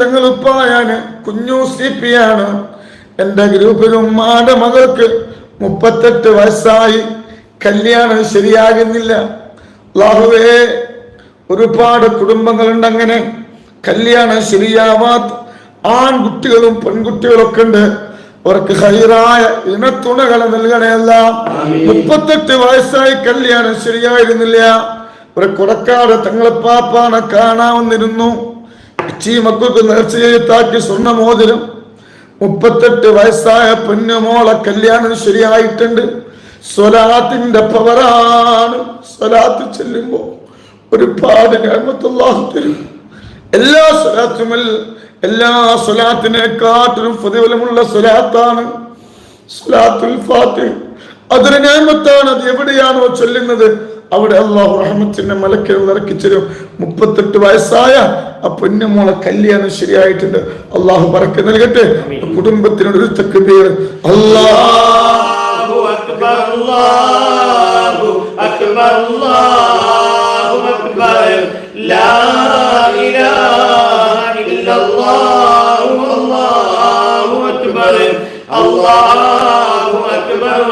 തങ്ങൾ ഉപ്പായാണ് കുഞ്ഞു C P ആണ്. എന്റെ ഗ്രൂപ്പിലും മാടെ മകൾക്ക് മുപ്പത്തെട്ട് വയസ്സായി. കല്യാണം ശരിയാകുന്നില്ല. ലാഹുവേ ഒരുപാട് കുടുംബങ്ങളുണ്ട് അങ്ങനെ കല്യാണം ശരിയാവാത്ത ആൺകുട്ടികളും പെൺകുട്ടികളൊക്കെ ഉണ്ട്. അവർക്ക് ഹൈറായ ഇണത്തുണകളെ നൽകണയല്ല. മുപ്പത്തെട്ട് വയസ്സായി കല്യാണം ശരിയായിരുന്നില്ല. ഒരു കൊടക്കാട് തങ്ങളെ പാപ്പാണ് കാണാവുന്നിരുന്നു. ഇച്ചി മക്കൾക്ക് നേർച്ചയെത്താക്കി സ്വർണമോതിരം സ്വർണ മോതിരം മുപ്പത്തെട്ട് വയസ്സായ പൊന്നുമോളെ കല്യാണം ശരിയായിട്ടുണ്ട്. സ്വലാത്തിന്റെ പവറാണ്. സ്വലാത്ത് ചെല്ലുമ്പോ ഒരുപാട് തരും. എല്ലാ സ്വലാത്തുമൽ എല്ലാ സ്വലാത്തിനെക്കാട്ടിലും പ്രതിഫലമുള്ള സ്വലാത്താണ് സ്വലാത്തുൽ ഫാത്തി അതൊരു ഞാമത്താണ് അത് എവിടെയാണോ ചൊല്ലുന്നത്? അവിടെ അള്ളാഹു റഹ്മത്തിന്റെ മലക്കിൽ ഇറക്കിച്ചരും മുപ്പത്തെട്ട് വയസ്സായ ആ പൊന്നുമോളെ കല്യാണം ശരിയായിട്ടുണ്ട്. അള്ളാഹു പറക്ക് നൽകട്ടെ. കുടുംബത്തിനോട് ഒരു തെക്ക് പേര് അക്ബർ അക്ബർ അക്ബർ. ലാ ഇലാഹ ഇല്ലല്ലാഹു അക്ബർ. അള്ളാഹു അക്ബർ.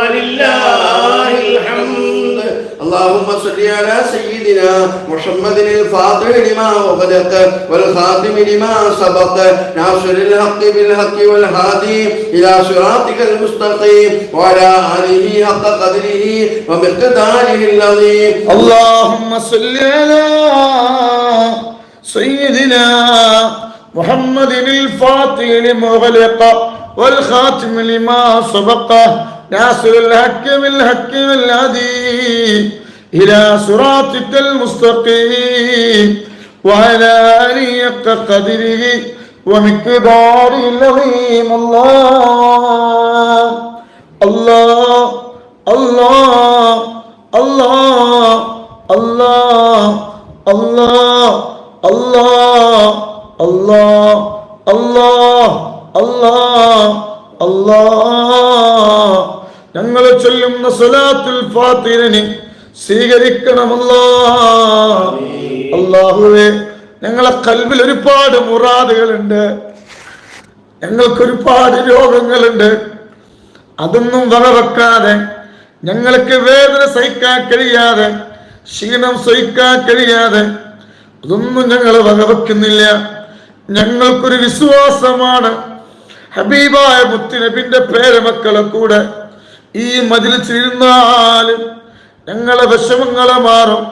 اللهم صل على سيدنا محمد الفاضل لما وغلق والخاتم لما سبق. ناصر الحق بالحق والهادي إلى صراطك المستقيم وعلى آله حق قدره ومقداره العظيم. اللهم صل على سيدنا محمد الفاتح لما غلق والخاتم لما سبق. ناصر الحق بالحق والهدي إلى صراطك المستقيم وعلى آله حق قدره ومقداره العظيم الله الله الله الله الله الله الله الله الله الله الله ഞങ്ങൾ ചൊല്ലുന്ന സ്വലാത്തുൽ ഫാത്തിറിനെ സ്വീകരിക്കണമല്ലോ. അള്ളാഹുവേ ഞങ്ങളെ കൽവിൽ ഒരുപാട് മുറാദുകളുണ്ട്. ഞങ്ങൾക്ക് ഒരുപാട് രോഗങ്ങളുണ്ട്. അതൊന്നും വകവെക്കാതെ ഞങ്ങൾക്ക് വേദന സഹിക്കാൻ കഴിയാതെ ക്ഷീണം സഹിക്കാൻ കഴിയാതെ അതൊന്നും ഞങ്ങൾ വകവെക്കുന്നില്ല. ഞങ്ങൾക്കൊരു വിശ്വാസമാണ്. ഹബീബായ മുത്തുനബിന്റെ പേരമക്കളെ കൂടെ ഈ മതിലിച്ചിരുന്നാൽ ഞങ്ങളെ വിഷമങ്ങളെ മാറും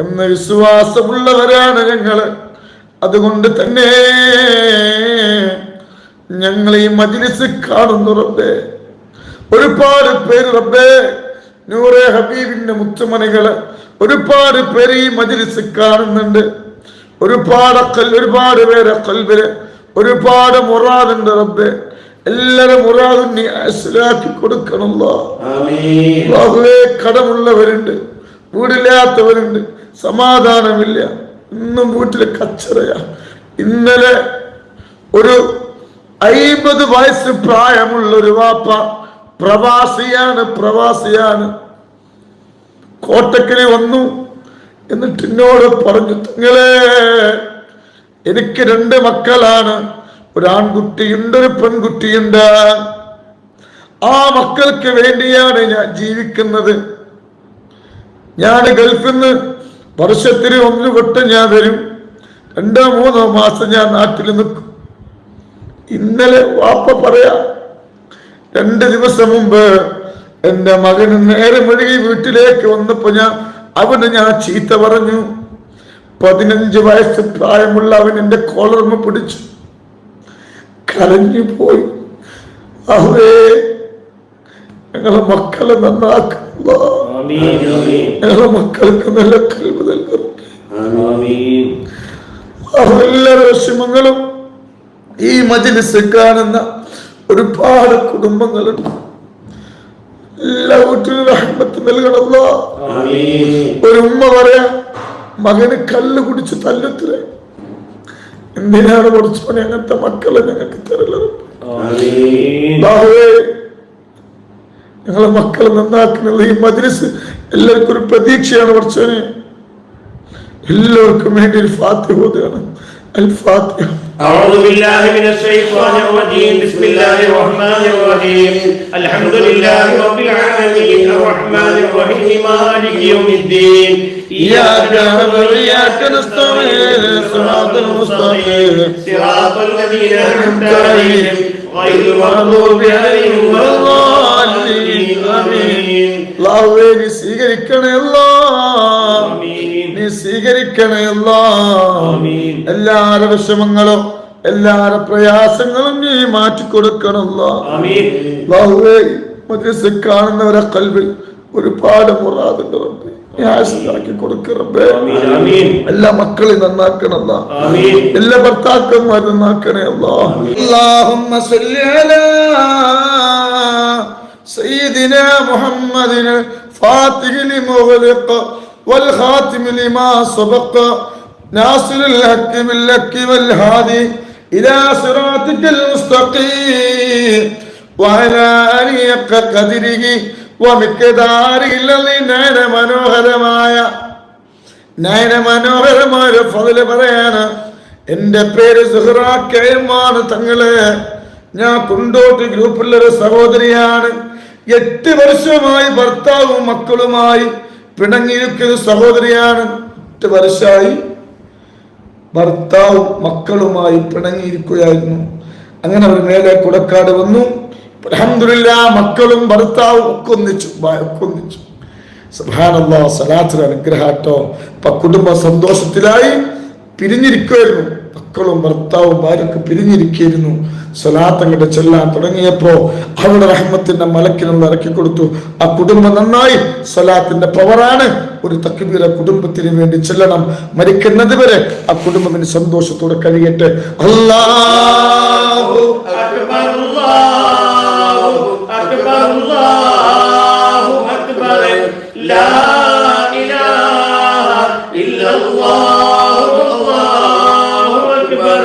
എന്ന് വിശ്വാസമുള്ളവരാണ് ഞങ്ങൾ അതുകൊണ്ട് തന്നെ ഞങ്ങൾ ഈ മജിലിസ് കാണുന്നു റബ്ബേ. ഒരുപാട് പേര് റബ്ബേ നൂറെ ഹബീബിന്റെ മുത്തുമണികൾ ഒരുപാട് പേര് ഈ മജിലിസ് കാണുന്നുണ്ട്. ഒരുപാട് ഒരുപാട് പേരെ കൽബിൽ ഒരുപാട് മുറാദുണ്ട് റബ്ബേ. എല്ലാരും ഒരാളും നീ മനസ്സിലാക്കി കൊടുക്കണല്ലോ കടമുള്ളവരുണ്ട് വീടില്ലാത്തവരുണ്ട് സമാധാനമില്ല. ഇന്നും വീട്ടിൽ കച്ചറയാ. ഇന്നലെ ഒരു അയിമ്പത് വയസ്സ് പ്രായമുള്ള ഒരു വാപ്പ പ്രവാസിയാണ് പ്രവാസിയാണ്. കോട്ടക്കലി വന്നു എന്നിട്ട് എന്നോട് പറഞ്ഞു തങ്ങളെ എനിക്ക് രണ്ട് മക്കളാണ്. ഒരു ആൺകുട്ടിയുണ്ട് ഒരു പെൺകുട്ടിയുണ്ട്. ആ മക്കൾക്ക് വേണ്ടിയാണ് ഞാൻ ജീവിക്കുന്നത്. ഞാൻ ഗൾഫിൽ നിന്ന് വർഷത്തിന് ഒന്ന് വിട്ട് ഞാൻ വരും. രണ്ടോ മൂന്നോ മാസം ഞാൻ നാട്ടിൽ നിൽക്കും. ഇന്നലെ വാപ്പ പറയാ രണ്ട് ദിവസം മുമ്പ് എന്റെ മകന് നേരെ മെഴുകി വീട്ടിലേക്ക് വന്നപ്പോ ഞാൻ അവന് ഞാൻ ചീത്ത പറഞ്ഞു. പതിനഞ്ച് വയസ്സ് പ്രായമുള്ള അവൻ എന്റെ കോളർമ പിടിച്ചു. കരഞ്ഞുപോയി അവേ ഞങ്ങളെ മക്കളെ നന്നാക്കുക ഞങ്ങളെ മക്കൾക്ക് നല്ല കഴിവ് നൽകുന്നു ഈ മജിലിസ് കാണുന്ന ഒരുപാട് കുടുംബങ്ങളുണ്ട്. എല്ലാ വീട്ടിലും അഹമ്മത്ത് നൽകണമല്ലോ. ഒരു ഉമ്മ പറയാ മകന് കല്ല് കുടിച്ച് തല്ലത്തിലായി എന്തിനാണ് പഠിച്ചോനെ അങ്ങനത്തെ മക്കളെ ഞങ്ങൾക്ക് തരുള്ളത് آمين ബാഹുവേ ഞങ്ങളെ മക്കളെ നന്നാക്കുന്നത് ഈ മദ്രസ് എല്ലാവർക്കും ഒരു പ്രതീക്ഷയാണ് പഠിച്ചോനെ എല്ലാവർക്കും വേണ്ടി ഒരു ഫാത്തി ഹോദയാണ് الفاتحة أعوذ بالله من الشيطان الرجيم بسم الله الرحمن الرحيم الحمد لله رب العالمين الرحمن الرحيم مالك يوم الدين إياك نعبد وإياك نستعين صراط المستقيم صراط الذين أنعمت عليهم غير المغضوب عليهم ولا الضالين آمين അല്ലാഹുവേ നീ സ്വീകരിക്കണേ അല്ലാ ആമീൻ. നീ സ്വീകരിക്കണേ അല്ലാ ആമീൻ. എല്ലാരെ വിഷമങ്ങളും എല്ലാരെ പ്രയാസങ്ങളും നീ മാറ്റിക്കൊടുക്കണല്ല آمين അല്ലാഹുവേ മദ്രസ കാണുന്നവരെ കൽവിൽ ഒരുപാട് മുറാദുണ്ട് റബ്ബേ. ാക്കി കൊടുക്കറബേ എല്ലാ മക്കളെയും നന്നാക്കണല്ല. എല്ലാ ഭർത്താക്കന്മാരും നന്നാക്കണേ അല്ലാഹുമ്മ സല്ലി അലാ സയ്യിദിനാ മുഹമ്മദിന ഫാത്തിഹിൽ മുഗ്ലിഖ വൽ ഖാതിമി ലിമാ സബഖ നാസിറുൽ ഹക്കി ബിൽ ഹക്കി വൽ ഹാദി ഇലാ സിറാത്തിക്കൽ മുസ്തഖീം വഅലാ ആലിക നയന മനോഹരമായ നയന മനോഹരമായ ഫതിൽ പറയാണ്. എന്റെ പേര് സുഹ്റ തങ്ങൾ. ഞാൻ കുണ്ടോട്ട് ഗ്രൂപ്പിലൊരു സഹോദരിയാണ്. എട്ട് വർഷമായി ഭർത്താവും മക്കളുമായി പിണങ്ങിയിരിക്കുന്ന സഹോദരിയാണ്. എട്ട് വർഷമായി ഭർത്താവും മക്കളുമായി പിണങ്ങിയിരിക്കുകയായിരുന്നു. അങ്ങനെ അവർ മേലെ കുടക്കാട് വന്നു. അലഹമില്ല മക്കളും ഭർത്താവും ഒക്കെ ഒന്നിച്ചു ഒക്കെ ഒന്നിച്ചു. സുഹാനല്ലോ സലാത്തിന് അനുഗ്രഹാട്ടോ. ഇപ്പൊ കുടുംബ സന്തോഷത്തിലായി പിരിഞ്ഞിരിക്കുമായിരുന്നു മക്കളും ഭർത്താവും ഭാര്യക്ക് പിരിഞ്ഞിരിക്കുന്നു സ്വലാത്ത് അങ്ങോട്ട് ചെല്ലാൻ തുടങ്ങിയപ്പോ അവരുടെ റഹ്മത്തിന്റെ മലക്കിനൊന്ന് ഇറക്കി കൊടുത്തു. ആ കുടുംബം നന്നായി. സ്വലാത്തിന്റെ പവറാണ്. ഒരു തക്കുബീര കുടുംബത്തിന് വേണ്ടി ചെല്ലണം. മരിക്കുന്നത് വരെ ആ കുടുംബത്തിന് സന്തോഷത്തോടെ കഴിയട്ടെ. അല്ലാഹു أكبر الله أكبر. لا إله إلا الله الله أكبر.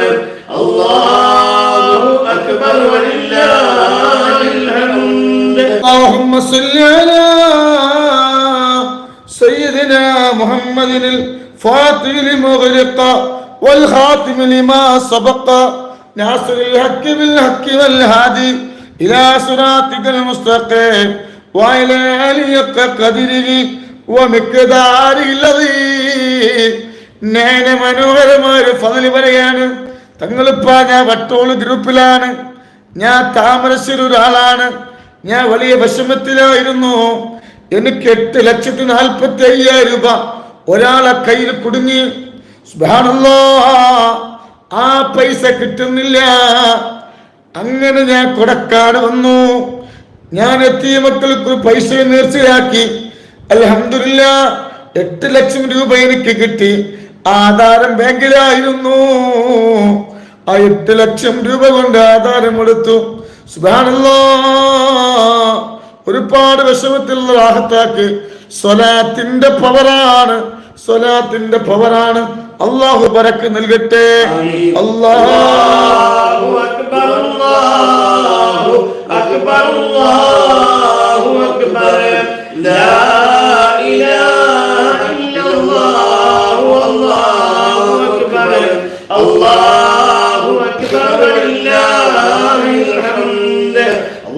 الله أكبر ولله الحمد. اللهم صل على سيدنا محمد الفاتح لمغلق والخاتم لما سبق ناصر الحق بالحق والهادي. إلى صراطك المستقيم وإلى آله حق قدره ومقداره الذي ഞാൻ മനോഹരമായ ഒരു ഫതില് പറയാണ് തങ്ങളിപ്പാ ഞാൻ വട്ടോള് ഗ്രൂപ്പിലാണ് ഞാൻ താമരശ്ശേരി ഒരാളാണ് ഞാൻ വലിയ വിഷമത്തിലായിരുന്നു എനിക്ക് എട്ട് ലക്ഷത്തി നാൽപ്പത്തി അയ്യായിരം രൂപ ഒരാളെ കയ്യിൽ കുടുങ്ങി സുബ്ഹാനല്ലാ, ആ പൈസ കിട്ടുന്നില്ല അങ്ങനെ ഞാൻ കൊടക്കാട് വന്നു. ഞാൻ എത്തിയ മക്കൾക്ക് പൈസ നേർച്ചയാക്കി. അലഹമില്ല എട്ട് ലക്ഷം രൂപ എനിക്ക് കിട്ടി. ആധാരം ബാങ്കിലായിരുന്നു. ആ എട്ട് ലക്ഷം രൂപ കൊണ്ട് ആധാരം എടുത്തു. സുഖാണല്ലോ ഒരുപാട് വിഷമത്തിലുള്ള രാഹത്താക്ക് സ്വലാത്തിന്റെ പവറാണ്. സ്വലാത്തിന്റെ പവറാണ്. അള്ളാഹു പരക്ക് നൽകട്ടെ. അള്ളാഹ് أكبر الله أكبر لا